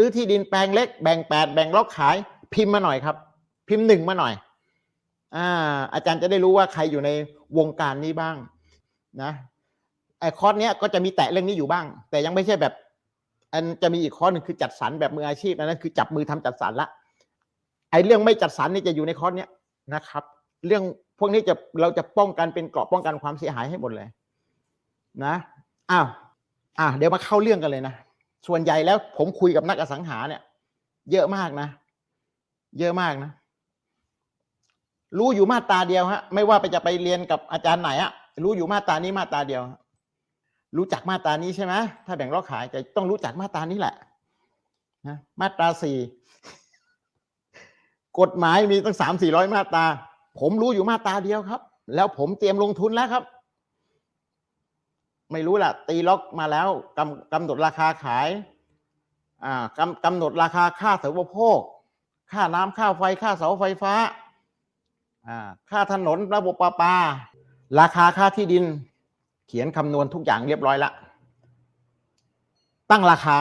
ซื้อที่ดินแปลงเล็กแบ่งแปดแบ่งล็อกขาย พิมพ์มาหน่อยครับ พิมพ์หนึ่งมาหน่อย อ่า อาจารย์จะได้รู้ว่าใครอยู่ในวงการนี้บ้าง นะไอ้คอร์สเนี้ยก็จะมีแตะเรื่องนี้อยู่บ้าง แต่ยังไม่ใช่แบบ อันจะมีอีกคอร์สหนึ่งคือจัดสรรแบบมืออาชีพอันนั้นคือจับมือทำจัดสรรละไอ้เรื่องไม่จัดสรรนี่จะอยู่ในคอร์สเนี้ยนะครับ เรื่องพวกนี้จะเราจะป้องกันเป็นเกราะป้องกันความเสียหายให้หมดเลย นะอ้าวอะเดี๋ยวมาเข้าเรื่องกันเลยนะ ส่วนใหญ่แล้วผมคุยกับนักอสังหาเนี่ย เยอะมากนะ เยอะมากนะ รู้อยู่มาตาเดียวฮะ ไม่ว่าไปจะไปเรียนกับอาจารย์ไหนอะรู้อยู่มาตานี้มาตาเดียว รู้จักมาตานี้ใช่ไหมถ้าแบ่งรอบขายจะต้องรู้จักมาตานี้แหละนะมาตราสี่กฎหมายมีตั้งสามสี่ร้อยมาตรา ผมรู้อยู่มาตาเดียวครับ แล้วผมเตรียมลงทุนแล้วครับ ไม่รู้แหละตีล็อกมาแล้วกำกำหนดราคาขายอ่ากำกำหนดราคาค่าเสาอุปโภค ค่าน้ำค่าไฟค่าเสาไฟฟ้าอ่าค่าถนนระบบประปา ราคาค่าที่ดิน เขียนคำนวณทุกอย่างเรียบร้อยละตั้งราคา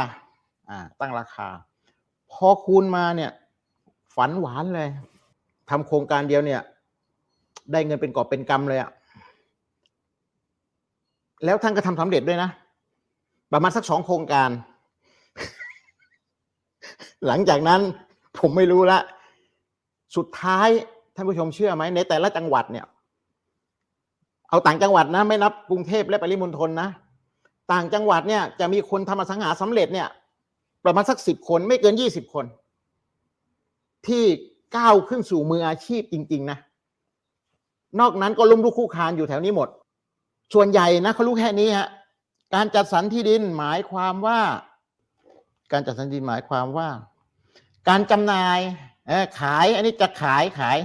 อ่าตั้งราคา พอคูณมาเนี่ย ฝันหวานเลยทำโครงการเดียวเนี่ย ได้เงินเป็นกอบเป็นกำเลยอะ แล้วท่านก็ทำสำเร็จด้วยนะ ประมาณสักสองโครงการ หลังจากนั้นผมไม่รู้ละ สุดท้ายท่านผู้ชมเชื่อไหมในแต่ละจังหวัดเนี่ย เอาต่างจังหวัดนะ ไม่นับกรุงเทพและปริมณฑลนะต่างจังหวัดเนี่ยจะมีคนทำอสังหาสำเร็จเนี่ย ประมาณสักสิบคนไม่เกินยี่สิบคน ที่ก้าวขึ้นสู่มืออาชีพจริง ๆ นะ นอกนั้นก็ล้มลุกคคู่คานอยู่แถวนี้หมด ส่วนใหญ่นะเขารู้แค่นี้ฮะการจัดสรรที่ดินหมายความว่า การจัดสรรที่ดินหมายความว่า การจำหน่ายขาย อันนี้จะขายขาย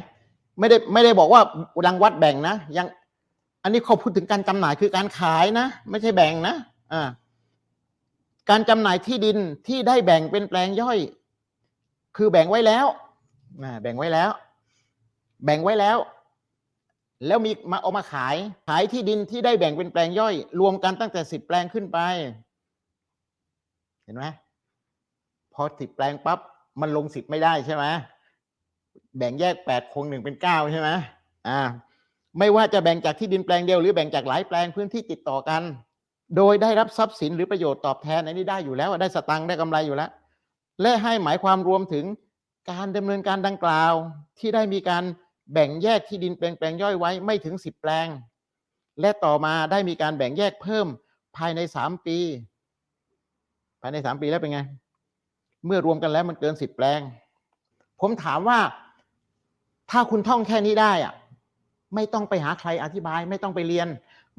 ไม่ได้ไม่ได้บอกว่ารังวัดแบ่งนะยังอันนี้เขาพูดถึงการจำหน่ายคือการขายนะ ไม่ใช่แบ่งนะอ่าการจำหน่ายที่ดินที่ได้แบ่งเป็นแปลงย่อย คือแบ่งไว้แล้วแบ่งไว้แล้ว แบ่งไว้แล้ว แล้วมีมาเอามาขาย ขายที่ดินที่ได้แบ่งเป็นแปลงย่อย รวมกันตั้งแต่สิบแปลงขึ้นไป เห็นไหมพอสิบแปลงปั๊บมันลงสิบไม่ได้ใช่ไหมแบ่งแยกแปดคงหนึ่งเป็นเก้าใช่ไหมอ่า ไม่ว่าจะแบ่งจากที่ดินแปลงเดียวหรือแบ่งจากหลายแปลงพื้นที่ติดต่อกัน โดยได้รับทรัพย์สินหรือประโยชน์ตอบแทนอันนี้ได้อยู่แล้วได้สตังค์ได้กำไรอยู่แล้ว และให้หมายความรวมถึงการดำเนินการดังกล่าวที่ได้มีการ แบ่งแยกที่ดินแปลงแปลงย่อยไว้ไม่ถึงสิบแปลง และต่อมาได้มีการแบ่งแยกเพิ่มภายในสามปี ภายในสามปีแล้วเป็นไง เมื่อรวมกันแล้วมันเกินสิบแปลง ผมถามว่าถ้าคุณท่องแค่นี้ได้อะไม่ต้องไปหาใครอธิบาย ไม่ต้องไปเรียน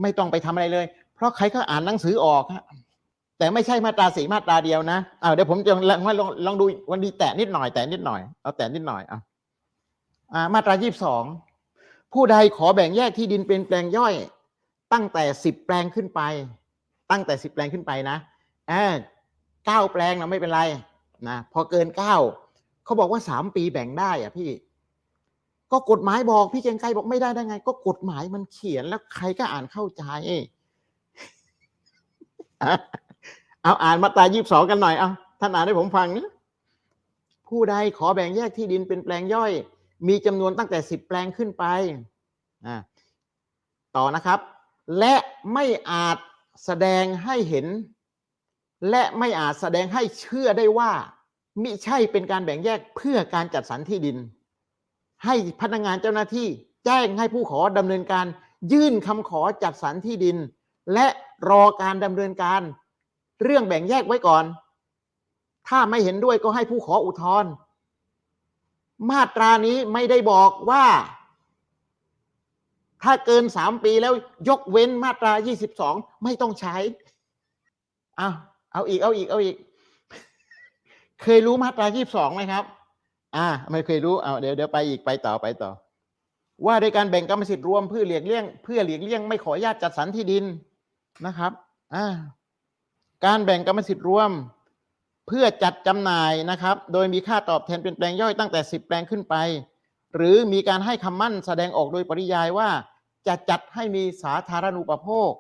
ไม่ต้องไปทำอะไรเลย เพราะใครก็อ่านหนังสือออกฮะแต่ไม่ใช่มาตราสีมาตราเดียวนะเอาเดี๋ยวผมจะลองลองดูวันดีแตะนิดหน่อย แตะนิดหน่อยเอาแตะนิดหน่อยอะอ่า มาตรายี่สิบสองผู้ใดขอแบ่งแยกที่ดินเป็นแปลงย่อย ตั้งแต่สิบแปลงขึ้นไป ตั้งแต่สิบแปลงขึ้นไปนะเออเก้าแปลงนะไม่เป็นไรนะพอเกินเก้าเขาบอกว่าสามปีแบ่งได้อะพี่ ก็กฎหมายบอกพี่เกียงไกรบอกไม่ได้ได้ไง ก็กฎหมายมันเขียนแล้วใครก็อ่านเข้าใจเอาอ่านมาตรายี่สิบสองกันหน่อย เอาท่านอ่านให้ผมฟังนะผู้ใดขอแบ่งแยกที่ดินเป็นแปลงย่อย มีจำนวนตั้งแต่สิบแปลงขึ้นไปต่อนะครับ และไม่อาจแสดงให้เห็น และไม่อาจแสดงให้เชื่อได้ว่า มิใช่เป็นการแบ่งแยกเพื่อการจัดสรรที่ดิน ให้พนักงานเจ้าหน้าที่แจ้งให้ผู้ขอดำเนินการ ยื่นคำขอจัดสรรที่ดิน และรอการดำเนินการ เรื่องแบ่งแยกไว้ก่อน ถ้าไม่เห็นด้วยก็ให้ผู้ขออุทธรณ์ มาตรานี้ไม่ได้บอกว่า ถ้าเกินสามปีแล้วยกเว้นมาตรายี่สิบสองไม่ต้องใช้เอาเอาอีกเอาอีกเอาอีก เคยรู้มาตรายี่สิบสองไหมครับ อ่า ไม่เคยรู้เอาเดี๋ยวเดี๋ยวไปอีกไปต่อไปต่อ ว่าโดยการแบ่งกรรมสิทธิ์รวมเพื่อเหลียกเลี่ยงเพื่อเหลียกเลี่ยงไม่ขออนุญาตจัดสรรที่ดินนะครับ อ่า การแบ่งกรรมสิทธิ์รวม เพื่อจัดจำหน่ายนะครับ โดยมีค่าตอบแทนเป็นแปลงย่อยตั้งแต่สิบแปลงขึ้นไป หรือมีการให้คำมั่นแสดงออกโดยปริยายว่า จะจัดให้มีสาธารณูปโภค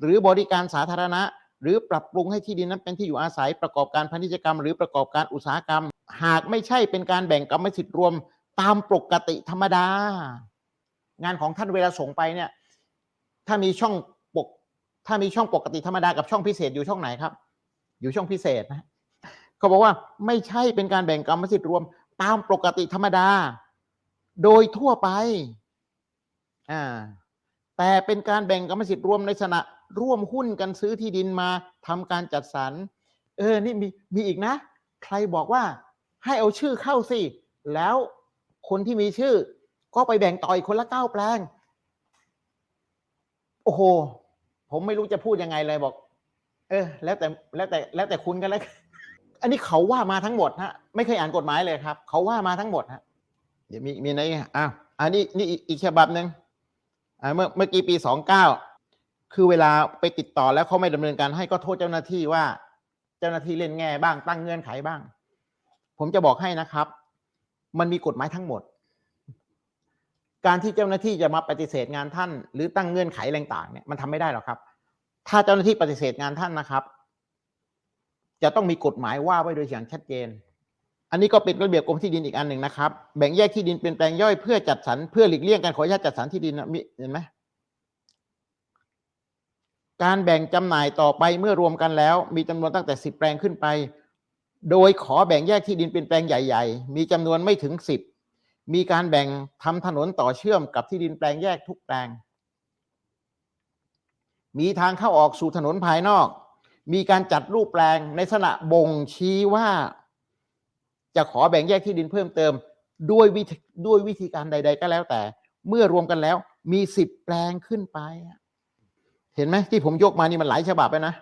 หรือบริการสาธารณะ หรือปรับปรุงให้ที่ดินนั้นเป็นที่อยู่อาศัยประกอบการพาณิชยกรรม หรือประกอบการอุตสาหกรรม หากไม่ใช่เป็นการแบ่งกรรมสิทธิ์รวมตามปกติธรรมดา งานของท่านเวลาส่งไปเนี่ยถ้ามีช่องปก ถ้ามีช่องปกติธรรมดากับช่องพิเศษอยู่ช่องไหนครับ อยู่ช่องพิเศษนะ เขาบอกว่าไม่ใช่เป็นการแบ่งกรรมสิทธิ์รวม ตามปกติธรรมดา โดยทั่วไปอ่าแต่เป็นการแบ่งกรรมสิทธิ์รวมในลักษณะร่วมหุ้นกันซื้อที่ดินมาทำการจัดสรร เออ นี่มีมีอีกนะ ใครบอกว่าให้เอาชื่อเข้าสิ แล้วคนที่มีชื่อ ก็ไปแบ่งต่อยคนละเก้าแปลง โอ้โห ผมไม่รู้จะพูดยังไงเลยบอก เออ แล้วแต่แล้วแต่แล้วแต่คุณกันแล้ว อันนี้เขาว่ามาทั้งหมดฮะไม่เคยอ่านกฎหมายเลยครับ เขาว่ามาทั้งหมดฮะเดี๋ยวมีมีอะไรอีกอ้าวอันนี้นี่อีกฉบับหนึ่งอ่าเมื่อเมื่อกี้ปีสองเก้าคือเวลาไปติดต่อแล้วเขาไม่ดำเนินการให้ก็โทษเจ้าหน้าที่ว่า เจ้าหน้าที่เล่นแง่บ้างตั้งเงื่อนไขบ้าง ผมจะบอกให้นะครับ มันมีกฎหมายทั้งหมด การที่เจ้าหน้าที่จะมาปฏิเสธงานท่าน หรือตั้งเงื่อนไขต่างๆเนี่ยมันทำไม่ได้หรอกครับ ถ้าเจ้าหน้าที่ปฏิเสธงานท่านนะครับ จะต้องมีกฎหมายว่าไว้โดยอย่างชัดเจน อันนี้ก็เป็นระเบียบกรมที่ดินอีกอันหนึ่งนะครับ แบ่งแยกที่ดินเป็นแปลงย่อยเพื่อจัดสรรเพื่อหลีกเลี่ยงการขออนุญาตจัดสรรที่ดินนะมีเห็นไหมการแบ่งจำหน่ายต่อไปเมื่อรวมกันแล้ว มีจำนวนตั้งแต่สิบแปลงขึ้นไป โดยขอแบ่งแยกที่ดินเป็นแปลงใหญ่ๆ มีจำนวนไม่ถึงสิบมีการแบ่งทำถนนต่อเชื่อมกับที่ดินแปลงแยกทุกแปลง มีทางเข้าออกสู่ถนนภายนอก มีการจัดรูปแปลงในลักษณะบ่งชี้ว่า จะขอแบ่งแยกที่ดินเพิ่มเติม ด้วยวิธีด้วยวิธีการใด ๆ ก็แล้วแต่ เมื่อรวมกันแล้ว มีสิบแปลงขึ้นไป เห็นไหมที่ผมยกมานี่มันหลายฉบับไปนะ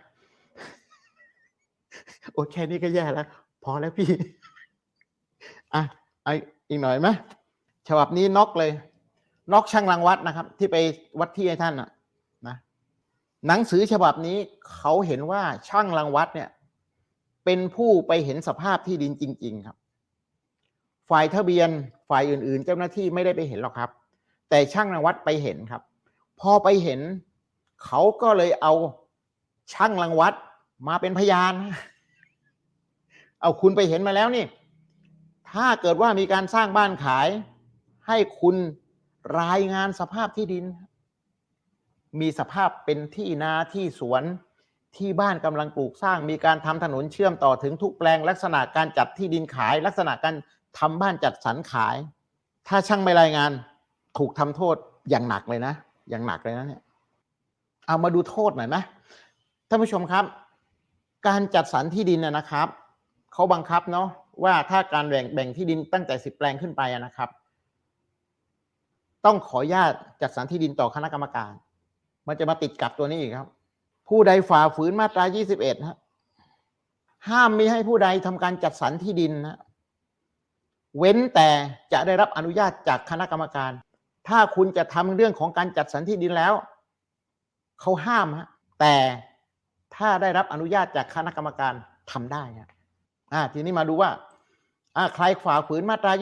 โอ้แค่นี้ก็แย่แล้ว พอแล้วพี่ อะไออีกหน่อยไหมฉบับนี้น็อกเลยน็อกช่างรังวัดนะครับ ที่ไปวัดที่ให้ท่านอะนะ หนังสือฉบับนี้เขาเห็นว่าช่างรังวัดเนี่ยเป็นผู้ไปเห็นสภาพที่ดินจริง ๆ ครับ ฝ่ายทะเบียนฝ่ายอื่น ๆ เจ้าหน้าที่ไม่ได้ไปเห็นหรอกครับ แต่ช่างรังวัดไปเห็นครับ พอไปเห็น เขาก็เลยเอาช่างรังวัดมาเป็นพยาน เอาคุณไปเห็นมาแล้วนี่ ถ้าเกิดว่ามีการสร้างบ้านขาย ให้คุณรายงานสภาพที่ดิน มีสภาพเป็นที่นาที่สวนที่บ้านกำลังปลูกสร้าง มีการทำถนนเชื่อมต่อถึงทุกแปลง ลักษณะการจัดที่ดินขาย ลักษณะการทำบ้านจัดสรรขาย ถ้าช่างไม่รายงานถูกทำโทษอย่างหนักเลยนะ อย่างหนักเลยนะเนี่ยเอามาดูโทษหน่อยไหมท่านผู้ชมครับ การจัดสรรที่ดินนะครับเขาบังคับเนาะว่าถ้าการแบ่งแบ่งที่ดินตั้งแต่สิบแปลงขึ้นไปนะครับ ต้องขออนุญาตจัดสรรที่ดินต่อคณะกรรมการ มันจะมาติดกับตัวนี้อีกครับ ผู้ใดฝ่าฝืนมาตรา 21ฮะห้ามม่ให้ผู้ใดทำการจัดสรรที่ดินนะเว้นแต่จะได้รับอนุญาตจากคณะกรรมการ ถ้าคุณจะทำเรื่องของการจัดสรรที่ดินแล้ว เขาห้ามฮะแต่ถ้าได้รับอนุญาตจากคณะกรรมการทำได้ฮะอ่าทีนี้มาดูว่าอ่าใครฝ่าฝืนมาตรา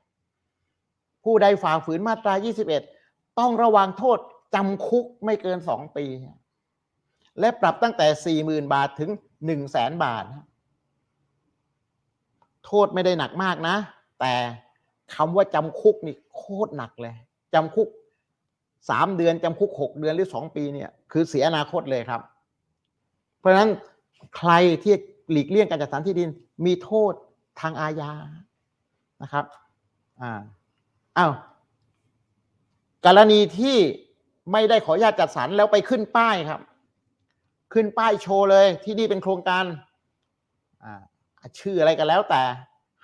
21 ผู้ใดฝ่าฝืนมาตรา 21 ต้องระวังโทษ จำคุกไม่เกิน2ปี และปรับตั้งแต่40,000บาทถึง100,000บาท โทษไม่ได้หนักมากนะ แต่คำว่าจำคุกนี่โคตรหนักเลยจำคุก3เดือนจำคุก6เดือนหรือ2ปีเนี่ย คือเสียอนาคตเลยครับ เพราะฉะนั้นใครที่หลีกเลี่ยงการจัดสรรที่ดินมีโทษทางอาญานะครับ อ่าอ้าวกรณีที่ ไม่ได้ขออนุญาตจัดสรรแล้วไปขึ้นป้ายครับ ขึ้นป้ายโชว์เลย ที่นี่เป็นโครงการาชื่ออะไรกันแล้วแต่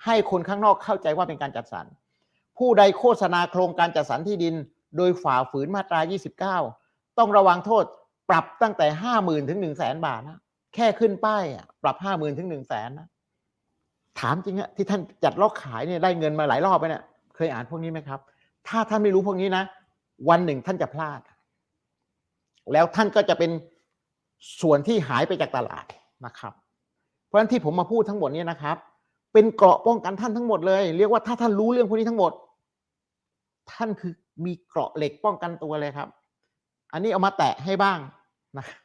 ให้คนข้างนอกเข้าใจว่าเป็นการจัดสรร ผู้ใดโฆษณาโครงการจัดสรรที่ดิน โดยฝ่าฝืนมาตรา 29 ต้องระวังโทษปรับตั้งแต่ 50,000 ถึง 1 0 0 0 0แบาทนะแค่ขึ้นป้ายปรับห้าหมื่นถึงหนึ่งแสนนะถามจริงอะที่ท่านจัดล็อกขายเนี่ยได้เงินมาหลายรอบไปเนี่ยเคยอ่านพวกนี้ไหมครับ ถ้าท่านไม่รู้พวกนี้นะ วันหนึ่งท่านจะพลาด แล้วท่านก็จะเป็นส่วนที่หายไปจากตลาดนะครับ เพราะฉะนั้นที่ผมมาพูดทั้งหมดนี้นะครับ เป็นเกราะป้องกันท่านทั้งหมดเลย เรียกว่าถ้าท่านรู้เรื่องพวกนี้ทั้งหมด ท่านคือมีเกราะเหล็กป้องกันตัวเลยครับ อันนี้เอามาแตะให้บ้างนะครับ